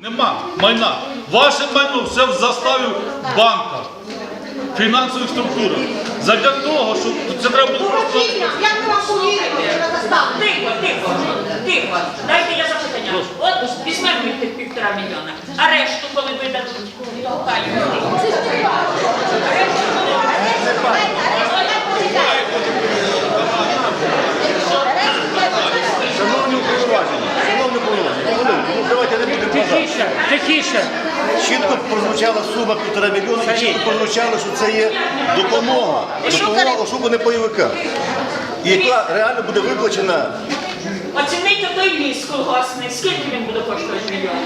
Нема майна. Ваше майно все в заставі банка, фінансових структурах. Задля того, що це треба було просто. Як ми вам повіримо, що? Тихо, тихо, тихо. Дайте я запитання. От візьмемо тих півтора мільйона. А решту, коли видадуть, хай. Шановні уповноважені, шановні уповноважені, хвилинку, ну давайте не будемо казати. Тихіше, тихіше. Чітко прозвучала сума півтора мільйона і чітко прозвучало, що це є допомога. Допомога ошуканим бойовикам. І яка реально буде виплачена Оцінити той ліс колгосний, скільки він буде коштувати мільйон?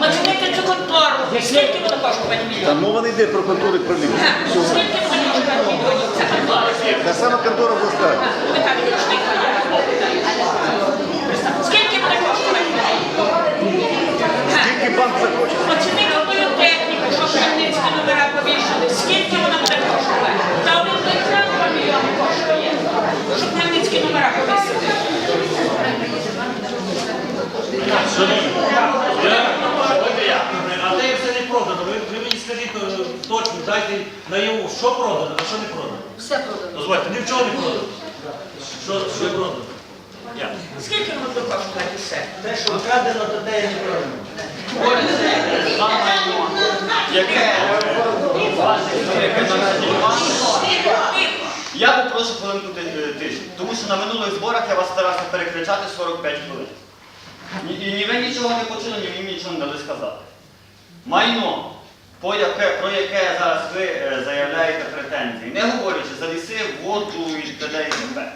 Оцінити цю контору, скільки буде коштувати мільйон? Там мова не йде про контори правління. Скільки буде коштувати мільйонів? Це контора. Та сама контора в заставі. Ви так ручний Скільки буде коштувати мільйон? Скільки банк захоче? Оцінити тою техніку, що Хмельницькі номера повішали, скільки вона буде коштувати? Та один 2 мільйони коштує, щоб Хмельницькі номера повісили. А те все не продано. Ви, ви мені скажіть е, точно, дайте наяву, що продано, а що не продано. Все продано. Дозвольте, ні в чого не продано. Що, що продано? Скільки воно коштувати все? Те, що вкрадено, то те і не продано. Я попрошу хвилинку ти- тиші, тому що на минулих зборах я вас старався перекричати 45 хвилин. І ні ви нічого не почули, ні ви нічого не дали сказати. Майно, про яке зараз ви е, заявляєте претензії, не говорячи за ліси, воду і т.д. і т.п.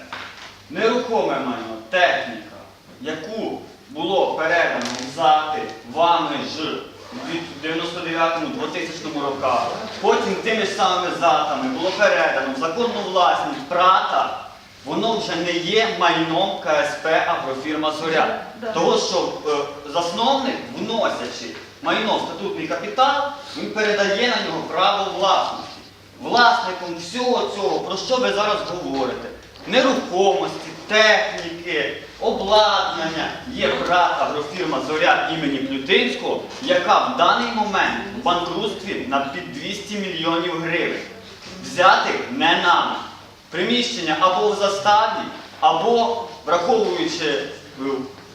Нерухоме майно, техніка, яку було передано взяти вами ж в 99-2000 роках, потім тими ж самими затами було передано в законну власність брата, воно вже не є майном КСП Агрофірма Зоря. Того, що е, засновник, вносячи майно в статутний капітал, він передає на нього право власності. Власником всього цього, про що ви зараз говорите? Нерухомості, техніки, обладнання є брат агрофірма Зоря імені Плютинського, яка в даний момент в банкрутстві на під 200 мільйонів гривень. Взяти не нами. Приміщення або в заставі, або враховуючи е,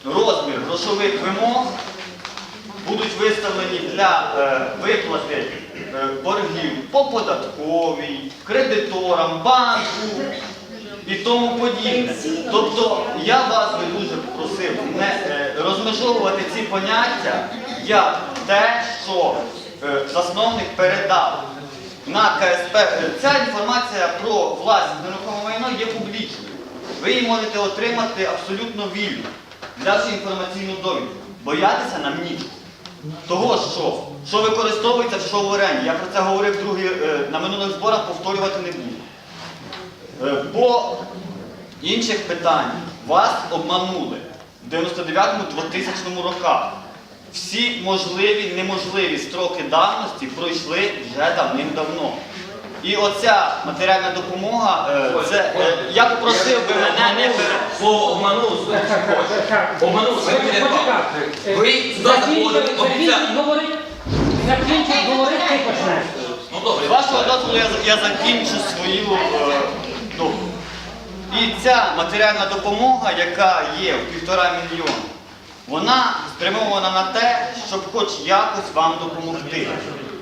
розмір грошових вимог, будуть виставлені для е, виплати е, боргів по податковій, кредиторам, банку і тому подібне. Тобто я вас би дуже просив не е, розмежовувати ці поняття як те, що е, засновник передав на КСП. Е, Ця інформація про власність нерухомого майно є публічною. Ви її можете отримати абсолютно вільно, взявши інформаційну довідку. Боятися нам нічого. Того, що, що використовується в шоу оренді. Я про це говорив другі, е, на минулих зборах, повторювати не буду. Е, По інших питаннях вас обманули в 99-2000 роках. Всі можливі, неможливі строки давності пройшли вже давним-давно. І оця матеріальна допомога, е, це е, я попросив би мене не обманув, обманув, ви мене Почекайте. Ви сюди заходили, обіцяли. говорити, закінчив говорити, ти почнеш. Ну добре, З вашого дозволу я, я закінчу свою е, доповідь. І ця матеріальна допомога, яка є в півтора мільйона, вона спрямована на те, щоб хоч якось вам допомогти.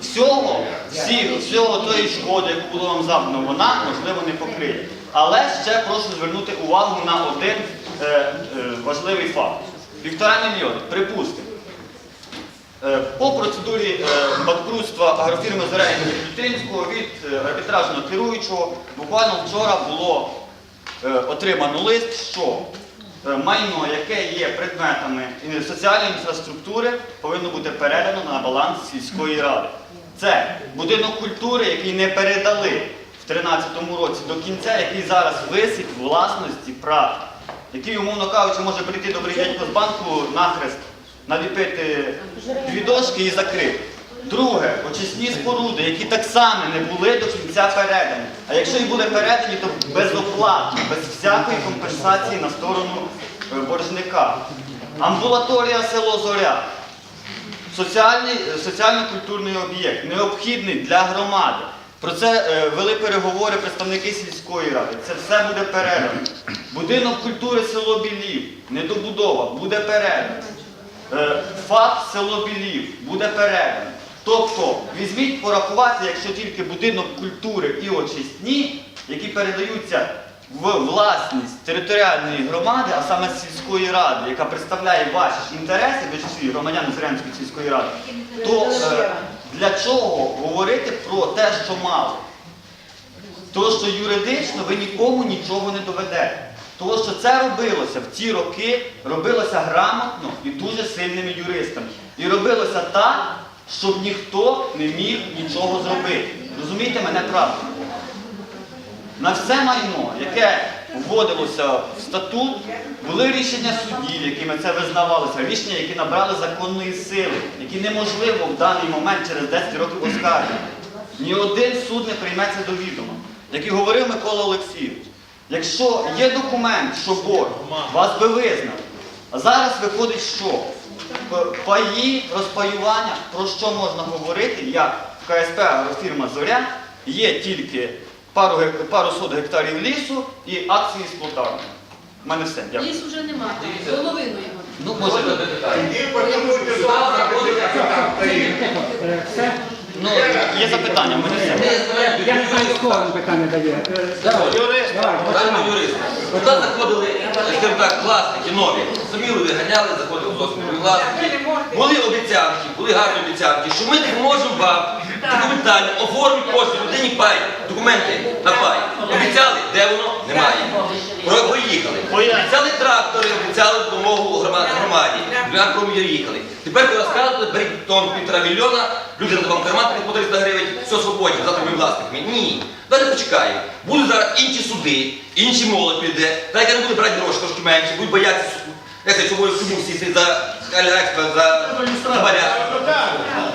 Всього, всі, всього тої шкоди, яку було вам завдано, вона, можливо, не покриє. Але ще прошу звернути увагу на один е, е, важливий факт. Півтора мільйона, припустимо. Е, По процедурі е, банкрутства агрофірми Зоря імені Плютинського від е, арбітражного керуючого буквально вчора було отримано лист, що майно, яке є предметами соціальної інфраструктури, повинно бути передано на баланс сільської ради. Це будинок культури, який не передали в 2013 році до кінця, який зараз висить власності прав, який, умовно кажучи, може прийти добрий дядько з банку нахрест, наліпити дві дошки і закрити. Друге, очисні споруди, які так само не були до кінця передані. А якщо і були передані, то безоплатно, без всякої компенсації на сторону е, боржника. Амбулаторія село Зоря. е, соціально-культурний об'єкт, необхідний для громади. Про це е, вели переговори представники сільської ради. Це все буде передано. Будинок культури село Білів, недобудова, буде передано. Е, ФАП село Білів буде передано. Тобто, візьміть порахувати, якщо тільки будинок культури і очисні, які передаються в власність територіальної громади, а саме сільської ради, яка представляє ваші інтереси, ви ж всі громадяни Зрянської сільської ради, то е, для чого говорити про те, що мало? Тому що юридично ви нікому нічого не доведете. Тому що це робилося в ті роки, робилося грамотно і дуже сильними юристами. І робилося так, щоб ніхто не міг нічого зробити. Розумієте мене правильно? На все майно, яке вводилося в статут, були рішення судів, якими це визнавалося, рішення, які набрали законної сили, які неможливо в даний момент через 10 років оскаржити. Ні один суд не прийметься до відома. І говорив Микола Олексійович, якщо є документ, що борг, вас би визнали. А зараз виходить, що паї, розпаювання, про що можна говорити, як КСП агрофірма Зоря, є тільки пару, пару сот гектарів лісу і акції з плотарні. У мене все, дякую. Ліс уже немає. Половину його. Ну, може, Все? Ну, є запитання, мене все. Я не знаю, з кого він питання дає. Давай, Правильно, юрист. Туди заходили, скажімо так, власники нові. Самі люди ганяли, заходили зовсім нові власники. Були обіцянки, були гарні обіцянки, що ми допоможемо вам документально оформити кожній людині пай, документи на пай. Обіцяли, де воно? Немає. Поїхали. Обіцяли трактори, обіцяли допомогу громаді. Для проїхали. Тепер ви розказуєте, беріть тон півтора мільйона, люди на вам по 300 гривень, все свободні, завтра ми власниками. Ні. Давайте почекаємо. Будуть зараз інші суди, інші молодь піде. Дайте не буде брати гроші трошки менше, будуть боятися. Як чому чому всі за Альгекспа, за Табаря.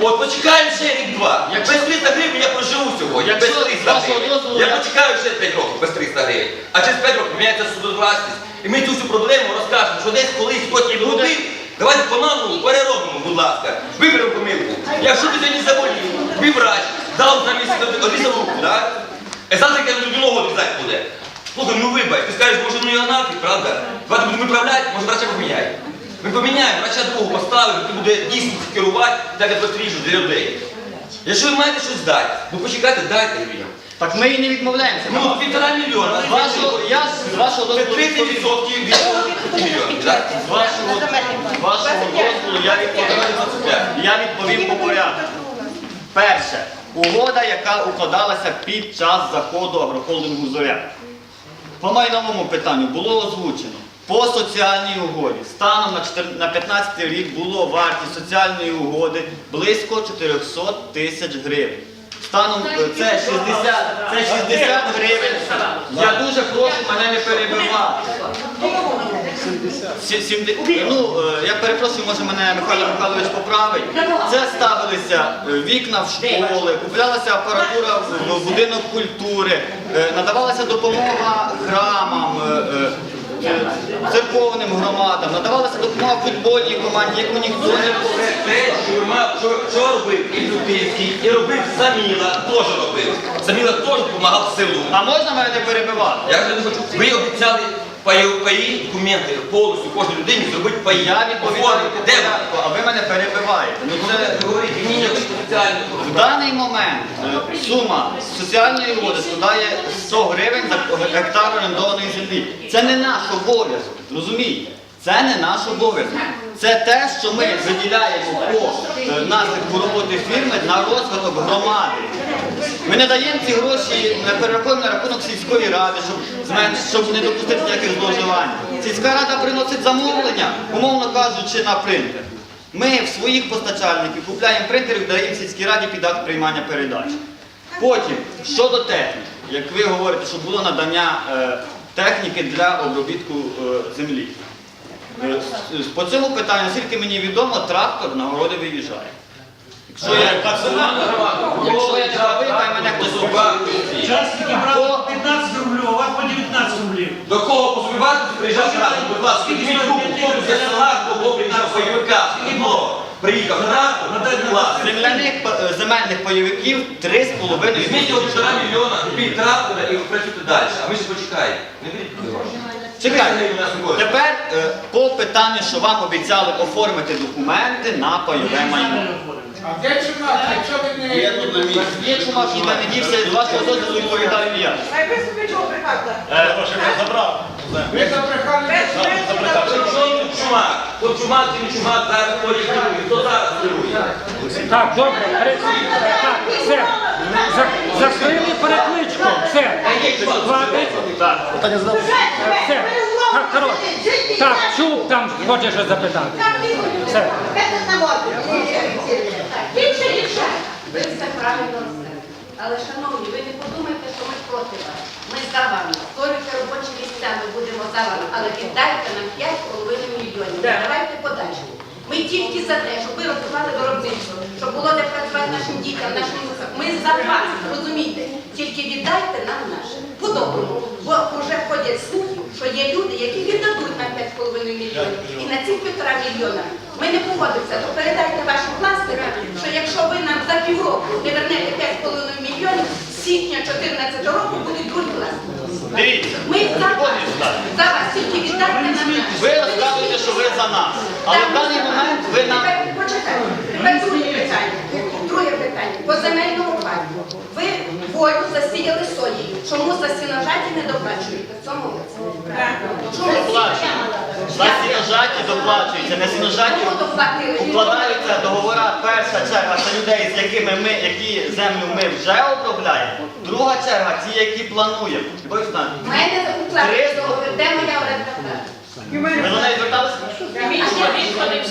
От почекаємо ще рік-два. Без 300 гривень я проживу сьогодні. Без 300 гривень. Я почекаю ще 5 років без 300 гривень. А через 5 років міняється судовласність. І ми цю всю проблему розкажемо, що десь колись хтось не робив. Давайте по-новому переробимо, будь ласка. Виберемо помилку. Якщо ти сьогодні заболів, ви врач, дав на місці одрізав руку, так? А завтра як тобі ногу одрізати буде. Слухай, ну вибач, ти скажеш, може ну його нафіг, правда? Давайте будемо виправляти, може врача поміняємо. Ми поміняємо, врача другого поставимо, який буде дійсно керувати, так як потрібно для людей. Якщо ви маєте щось дати, ну почекайте, дайте людям. Так ми і не відмовляємося. Ну, півтора мільйона. З вашого, я з вашого Це дозволу 30% відповім. від 5 мільйонів, так? З вашого, з вашого дозволу я відповім, я відповім по порядку. Перше, угода, яка укладалася під час заходу агрохолдингу Зоря. По майновому питанню було озвучено. По соціальній угоді станом на 14 на 15 рік було вартість соціальної угоди близько 400 тисяч гривень. Станом е, це 60, це 60 гривень. Я дуже прошу мене не перебивати. Сі- сімде- Ну, е, я перепрошую, може мене Михайло Михайлович поправить. Це ставилися е, вікна в школи, куплялася апаратура в будинок культури, надавалася допомога храмам, церковним громадам, надавалася допомога футбольній команді, яку ніхто не Те, що, робив і Лютицький, і робив Саміла, теж робив. Саміла теж допомагав селу. А можна мене не перебивати? Я вже не хочу. Ви обіцяли паї, паї документи повністю кожній людині зробити паї. Я відповідаю Оформити. Де вони? а ви мене перебиваєте. Ну це Це говорить, мені не спеціально. В даний момент е, сума соціальної угоди складає 100 гривень за гектар орендованої землі. Це не наш обов'язок, розумієте? Це не наш обов'язок. Це те, що ми виділяємо по наслідку роботи фірми на розвиток громади. Ми не даємо ці гроші, перераховуємо на рахунок сільської ради, щоб, щоб не допустити ніяких зловживань. Сільська рада приносить замовлення, умовно кажучи, на принтер. Ми в своїх постачальників купляємо принтери, даємо сільській раді під акт приймання передач. Потім, щодо техніки, як ви говорите, що було надання е, техніки для обробітку е, землі. Е, По цьому питанню, наскільки мені відомо, трактор на городи виїжджає. Якщо я, якщо я правий, хай мене хтось поправить. Частники брали 15 рублів, а у вас по 19 рублів. До кого посумівати, приїжджав зразу, будь ласка, підніміть руку, за села, добрий наш бойовика, скільки приїхав на трактор, власник. Земляних па- е, земельних пайовиків 3,5 Візьміть його півтора мільйона, купіть трактора і працюйте далі. А ми ж почекаємо. Не беріть гроші. Чекайте, виходить. тепер е, по питанню, що вам обіцяли оформити документи на пайове майно. А де чумак, якщо ви не... Є чумак, і не дівся, з вашого дозволу відповідаю я. А ви собі чого брехати? Ви забрехали. Чумак? От чумак чи не чумак зараз керує. Хто зараз керує? Так, добре, так, все. За- Закрили перекличку, все. Хватить. Все. Так, коротше. Так, чув там, хоче щось запитати. Все. Більше дівчат. Ви все правильно. Але, шановні, ви не подумайте, що ми проти вас. Ми за вами. Створюйте робочі місця, ми будемо за вами. Але віддайте нам 5,5 мільйонів. Не Давайте подачу. Ми тільки за те, щоб ви розвивали виробництво, щоб було де працювати нашим дітям, нашим внукам. Ми за вас, розумієте? Тільки віддайте нам наше. По-доброму. Бо вже ходять слухи, що є люди, які віддадуть нам 5,5 мільйонів. І на ці півтора мільйона ми не погодимося. То передайте вашим власникам, що якщо Але в даний момент ви нам... Почекайте, тепер друге питання. Друге питання. По земельному парку. Ви воду засіяли соєю. Чому за сіножаті не доплачуєте? В цьому Доплачуємо. За сіножаті доплачується. На сіножаті Чому доплатили? укладаються договори перша черга це людей, з якими ми, які землю ми вже обробляємо. Друга черга ті, які плануємо. Бо і там У мене уплатили. 300 ви до неї зверталися?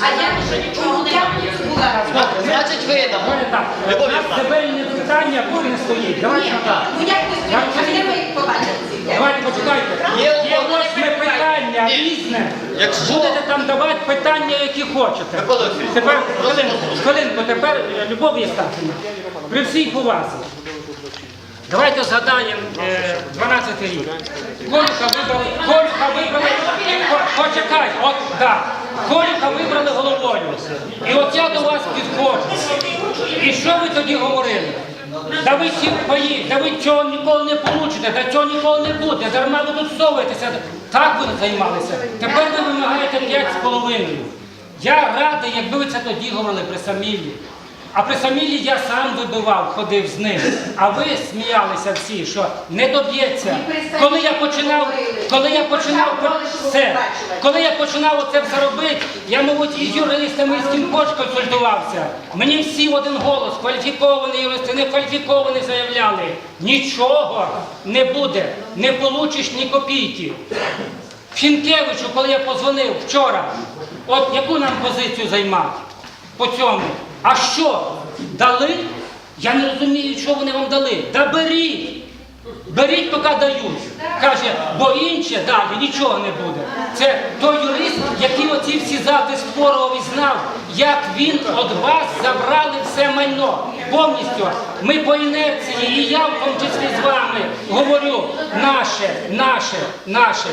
А я чому я була? Значить, видамо. Давайте. Любов У нас Вікторівна. земельне питання куди не стоїть. Давайте так. ну як ви скажете, ви їх побачите? Давайте почекайте. Є восьме питання Ні. різне. Якщо- Будете там давати питання, які хочете. Микола Олексійович, Тепер хвилинку, хвилинку, тепер е, Любов Єстафівна. При всій повазі. Давайте згадаємо е, 12 рік. Колюха вибрали, Колюха вибрали, почекай, от так. Колюха вибрали головою. І от я до вас підходжу. І що ви тоді говорили? Да ви всі пої, да ви цього ніколи не получите, да цього ніколи не буде, дарма ви тут совуєтеся. Так ви займалися. Тепер ви вимагаєте 5,5. Я радий, якби ви це тоді говорили при Самілі. А при Самілі я сам вибивав, ходив з ним. А ви сміялися всі, що не доб'ється. Коли я починав, коли я починав все, коли я починав оце все робити, я, мабуть, із юристами і з ким хоч консультувався. Мені всі в один голос, кваліфіковані юристи, не кваліфіковані заявляли. Нічого не буде, не получиш ні копійки. Фінкевичу, коли я позвонив вчора, от яку нам позицію займати по цьому? А що? Дали? Я не розумію, що вони вам дали. Да беріть! Беріть, поки дають. Каже, бо інше далі нічого не буде. Це той юрист, який оці всі запис спорував і знав, як він від вас забрали все майно. Повністю. Ми по інерції, і я в тому числі з вами говорю, наше, наше, наше.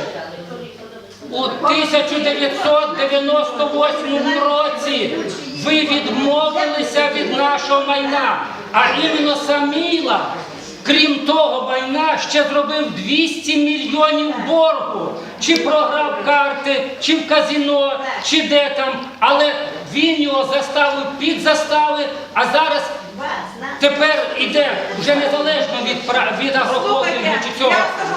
У 1998 році ви відмовилися від нашого майна, а іменно Саміла, крім того майна, ще зробив 200 мільйонів боргу. Чи програв карти, чи в казіно, чи де там. Але він його заставив під застави, а зараз тепер іде вже незалежно від, від агрохолдингу чи цього. я скажу,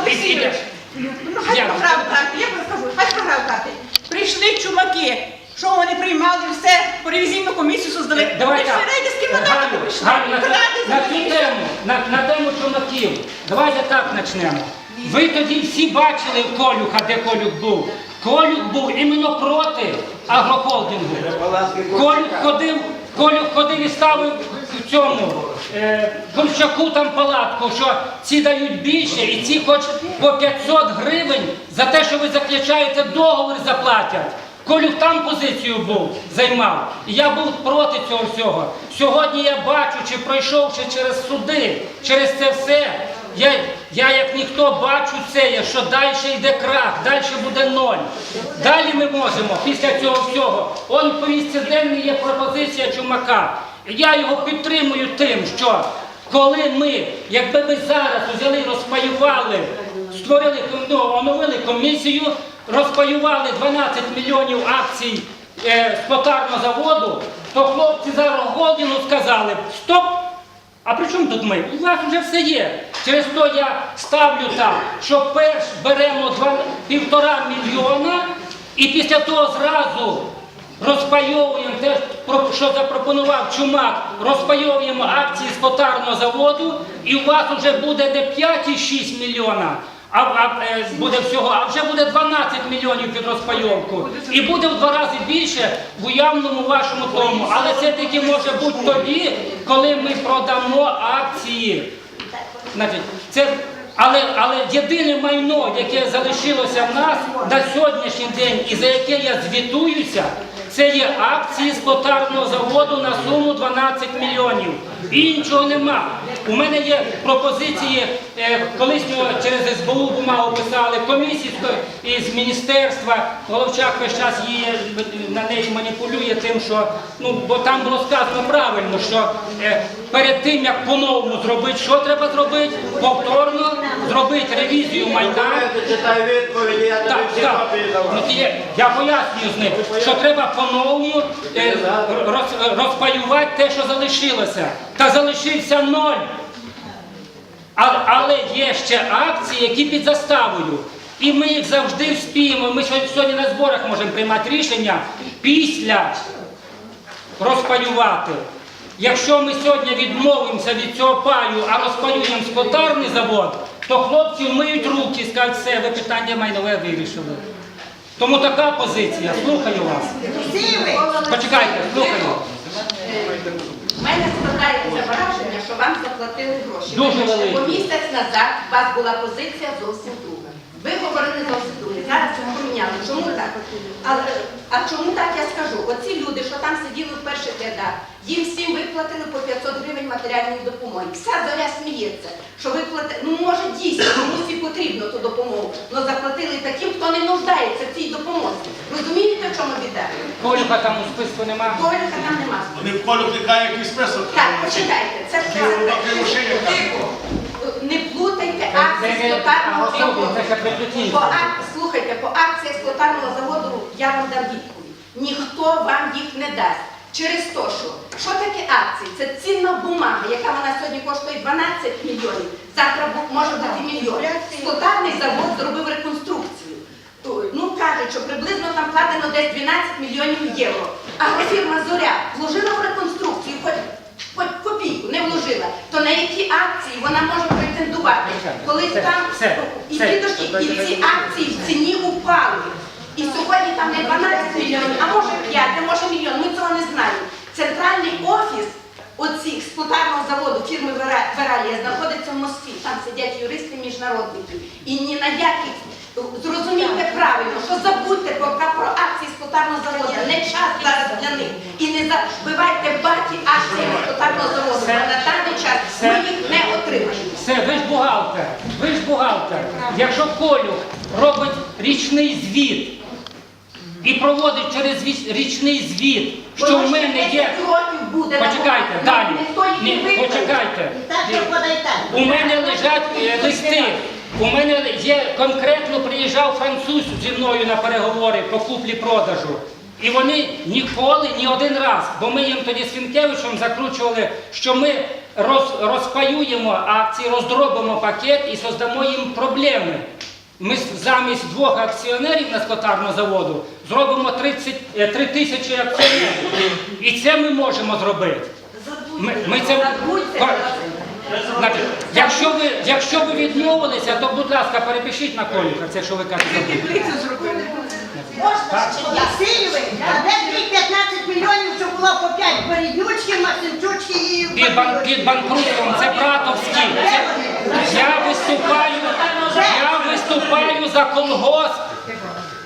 ну хай програв карти, я вам скажу, хай програв карти. Прийшли чумаки, що вони приймали все, по ревізійну комісію создали. Е, Давай Вони так. прийшли. Галю, на, Кради на тему, на, на тему чумаків. Давайте так почнемо. Ви тоді всі бачили Колюха, де Колюк був. Колюк був іменно проти агрохолдингу. Колюк ходив, Колюк ходив і ставив в цьому е, там палатку, що ці дають більше, і ці хоч по 500 гривень за те, що ви заключаєте договір, заплатять. Колюк там позицію був, займав. І я був проти цього всього. Сьогодні я бачу, чи пройшовши через суди, через це все, я, я як ніхто бачу це, що далі йде крах, далі буде ноль. Далі ми можемо після цього всього. Он в повістці денній є пропозиція Чумака. Я його підтримую тим, що коли ми, якби ми зараз взяли, розпаювали, створили, ну, оновили комісію, розпаювали 12 мільйонів акцій е, склотарного заводу, то хлопці зараз годину сказали, стоп, а при чому тут ми? У вас вже все є. Через то я ставлю так, що перш беремо півтора мільйона і після того зразу розпайовуємо те, що запропонував Чумак, розпайовуємо акції з котарного заводу, і у вас вже буде не 5,6 мільйона, а, а е, буде всього, а вже буде 12 мільйонів під розпайовку. І буде в два рази більше в уявному вашому тому. Але це таки може бути тоді, коли ми продамо акції. Значить, це, але, але єдине майно, яке залишилося в нас на сьогоднішній день і за яке я звітуюся, це є акції з склотарного заводу на суму 12 мільйонів. Іншого нема. У мене є пропозиції, е, колись через СБУ бумагу писали, комісії з- міністерства, Головчак весь час її на неї маніпулює тим, що ну бо там було сказано правильно, що е, перед тим як по-новому зробити, що треба зробити, повторно зробити ревізію майна. Читай відповіді, я Так, так. Ну, то я пояснюю з ним, що треба по-новому е, роз- розпаювати те, що залишилося. Та залишився ноль. А, але є ще акції, які під заставою. І ми їх завжди вспіємо. Ми сьогодні- сьогодні на зборах можемо приймати рішення після розпаювати. Якщо ми сьогодні відмовимося від цього паю, а розпаюємо скотарний завод, то хлопці вмиють руки і скажуть, все, ви питання майнове вирішили. Тому така позиція. Слухаю вас. Почекайте, слухаю. У мене складається враження, що вам заплатили гроші. Дуже великі. Бо місяць назад у вас була позиція зовсім друга. Ви говорили зовсім друге. Зараз це поміняли. Чому так? Але, а чому так я скажу? Оці люди, що там сиділи в перших рядах, їм всім виплатили по 500 гривень матеріальної допомоги. Вся зоря сміється, що виплати, ну може дійсно комусь і потрібно ту допомогу, але заплатили таким, хто не нуждається в цій допомозі. Розумієте, в чому біда? Колюха там у списку нема. Колюха там нема. Вони в колю кликають якийсь список. Так, почекайте, це Тихо. Не плутайте акції Це не- склотарного заводу. По ак- Слухайте, по акціях склотарного заводу я вам дам відповідь. Ніхто вам їх не дасть. Через те, що що таке акції? Це цінна бумага, яка вона сьогодні коштує 12 мільйонів, завтра може бути мільйон. Склотарний завод зробив реконструкцію. Ну кажуть, що приблизно там вкладено десь 12 мільйонів євро. А фірма Зоря вложила в реконструкцію, копійку не вложила, то на які акції вона може претендувати? Коли там і підожди, і ці акції в ціні упали. І сьогодні там не 12 мільйонів, а може 5, а може мільйон, ми цього не знаємо. Центральний офіс оцих склотарного заводу фірми Вералія знаходиться в Москві. Там сидять юристи міжнародники. І ні на яких зрозумійте правильно, що забудьте поки про акції склотарного заводу. Не час зараз для них. І не забивайте баті акціями склотарного заводу. Бо на даний час ми їх не отримаємо. Все, ви ж бухгалтер, ви ж бухгалтер. Якщо Колюх робить річний звіт і проводить через віч- річний звіт, що в мене є. буде Почекайте, далі. Ні, почекайте. У мене лежать е, листи. У мене є конкретно приїжджав француз зі мною на переговори по куплі-продажу. І вони ніколи, ні один раз, бо ми їм тоді з Фінкевичем закручували, що ми роз, розпаюємо акції, роздробимо пакет і создамо їм проблеми. Ми замість двох акціонерів на скотарного заводу зробимо 30, е, 3 тисячі акціонерів. І це ми можемо зробити. Ми, ми це... Значить, якщо ви, якщо ви відмовилися, то будь ласка, перепишіть на колюха, це що ви кажете. Теплицю зробили. Можна Васильович, а де тих 15 мільйонів, що було по 5 Борідючки, Максимчучки і... Під, бан, під банкрутством це братовські. Це, я виступаю, я виступаю за колгосп,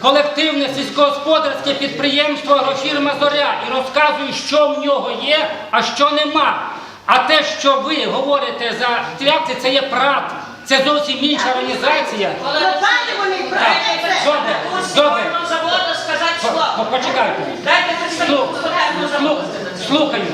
колективне сільськогосподарське підприємство Агрофірма Зоря і розказую, що в нього є, а що нема. А те, що ви говорите за ці акції, це є прат. це зовсім інша організація. Пропали вони, Так, пропали добре, добре. Почекайте. Дайте. Слухаю.